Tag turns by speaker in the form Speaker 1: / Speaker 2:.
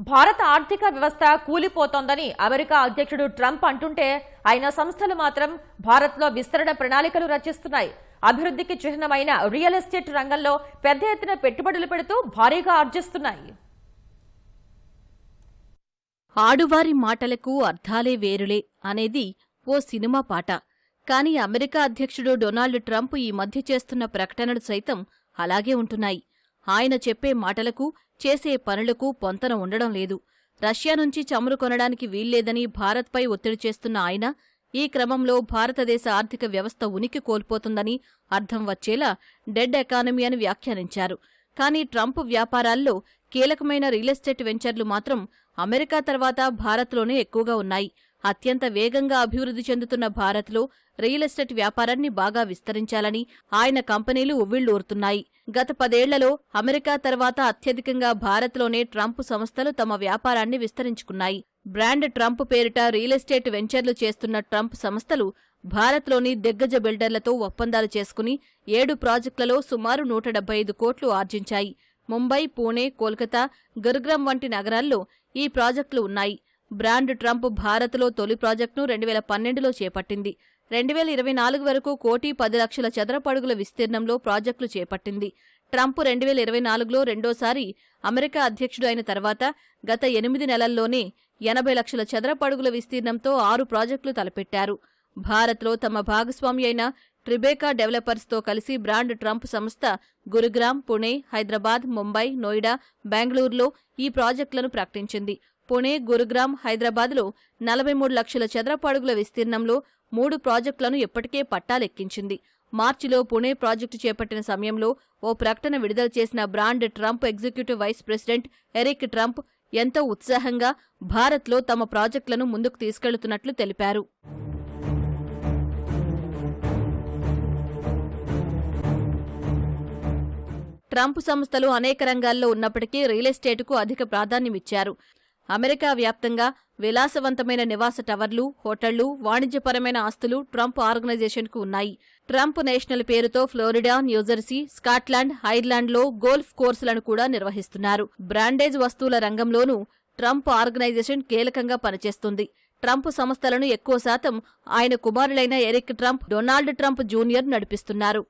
Speaker 1: భారత ఆర్థిక వ్యవస్థ కూలిపోతోందని అమెరికా అధ్యక్షుడు ట్రంప్ అంటుంటే ఆయన సంస్థలు మాత్రం భారత్లో విస్తరణ ప్రణాళికలు రచిస్తున్నాయి. అభివృద్ధికి చిహ్నమైన రియల్ ఎస్టేట్ రంగంలో పెద్ద ఎత్తున పెట్టుబడులు పెడుతూ భారీగా ఆర్జిస్తున్నాయి.
Speaker 2: ఆడువారి మాటలకు అర్థాలే వేరులే అనేది ఓ సినిమా పాట. కానీ అమెరికా అధ్యక్షుడు డొనాల్డ్ ట్రంప్ ఈ మధ్య చేస్తున్న ప్రకటనలు సైతం అలాగే ఉంటున్నాయి. ఆయన చెప్పే మాటలకు చేసే పనులకు పొంతన ఉండడం లేదు. రష్యా నుంచి చమురు కొనడానికి వీల్లేదని భారత్పై ఒత్తిడి చేస్తున్న ఆయన ఈ క్రమంలో భారతదేశ ఆర్థిక వ్యవస్థ ఉనికి కోల్పోతుందని అర్థం వచ్చేలా డెడ్ ఎకానమీ అని వ్యాఖ్యానించారు. కానీ ట్రంప్ వ్యాపారాల్లో కీలకమైన రియల్ ఎస్టేట్ వెంచర్లు మాత్రం అమెరికా తర్వాత భారత్లోనే ఎక్కువగా ఉన్నాయి. అత్యంత వేగంగా అభివృద్ధి చెందుతున్న భారత్లో రియల్ ఎస్టేట్ వ్యాపారాన్ని బాగా విస్తరించాలని ఆయన కంపెనీలు ఉవ్విళ్ళూరుతున్నాయి గత పదేళ్ళలో అమెరికా తర్వాత అత్యధికంగా భారత్లోనే ట్రంప్ సంస్థలు తమ వ్యాపారాన్ని విస్తరించుకున్నాయి. బ్రాండ్ ట్రంప్ పేరిట రియల్ ఎస్టేట్ వెంచర్లు చేస్తున్న ట్రంప్ సంస్థలు భారత్లోని దిగ్గజ బిల్డర్లతో ఒప్పందాలు చేసుకుని ఏడు ప్రాజెక్టులలో సుమారు నూట డెబ్బై ఐదు కోట్లు ఆర్జించాయి. ముంబై పూణే కోల్కతా గురుగ్రామ్ వంటి నగరాల్లో ఈ ప్రాజెక్టులు ఉన్నాయి. బ్రాండ్ ట్రంప్ భారత్లో తొలి ప్రాజెక్టును రెండు వేల పన్నెండులో చేపట్టింది. రెండు వేల ఇరవై నాలుగు వరకు కోటి పది లక్షల చదరపడుగుల విస్తీర్ణంలో ప్రాజెక్టులు చేపట్టింది. ట్రంప్ రెండు వేల ఇరవై నాలుగులో రెండోసారి అమెరికా అధ్యక్షుడు అయిన తర్వాత గత ఎనిమిది నెలల్లోనే ఎనభై లక్షల చదరపడుగుల విస్తీర్ణంతో ఆరు ప్రాజెక్టులు తలపెట్టారు. భారత్లో తమ భాగస్వామి అయిన ట్రిబేకా డెవలపర్స్తో కలిసి బ్రాండ్ ట్రంప్ సంస్థ గురుగ్రామ్ పుణే హైదరాబాద్ ముంబై నోయిడా బెంగళూరులో ఈ ప్రాజెక్టులను ప్రకటించింది. పుణే గురుగ్రామ్ హైదరాబాద్లో నలభై మూడు లక్షల చదరపు అడుగుల విస్తీర్ణంలో మూడు ప్రాజెక్టులను ఇప్పటికే పట్టాలెక్కించింది. మార్చిలో పుణే ప్రాజెక్టు చేపట్టిన సమయంలో ఓ ప్రకటన విడుదల చేసిన brand Trump executive vice president Eric Trump ఎంతో ఉత్సాహంగా భారత్లో తమ ప్రాజెక్టులను ముందుకు తీసుకెళ్తున్నట్లు తెలిపారు. ట్రంప్ సంస్థలు అనేక రంగాల్లో ఉన్నప్పటికీ రియల్ ఎస్టేట్కు అధిక ప్రాధాన్యమిచ్చారు. అమెరికా వ్యాప్తంగా విలాసవంతమైన నివాస టవర్లు హోటళ్ళు వాణిజ్యపరమైన ఆస్తులు ట్రంప్ ఆర్గనైజేషన్కు ఉన్నాయి. ట్రంప్ నేషనల్ పేరుతో ఫ్లోరిడా న్యూజెర్సీ స్కాట్లాండ్ ఐర్లాండ్లో గోల్ఫ్ కోర్సులను కూడా నిర్వహిస్తున్నారు. బ్రాండేజ్ వస్తువుల రంగంలోనూ ట్రంప్ ఆర్గనైజేషన్ కీలకంగా పనిచేస్తుంది. ట్రంప్ సంస్థలను ఎక్కువ శాతం ఆయన కుమారులైన Eric Trump Donald Trump junior నడిపిస్తున్నారు.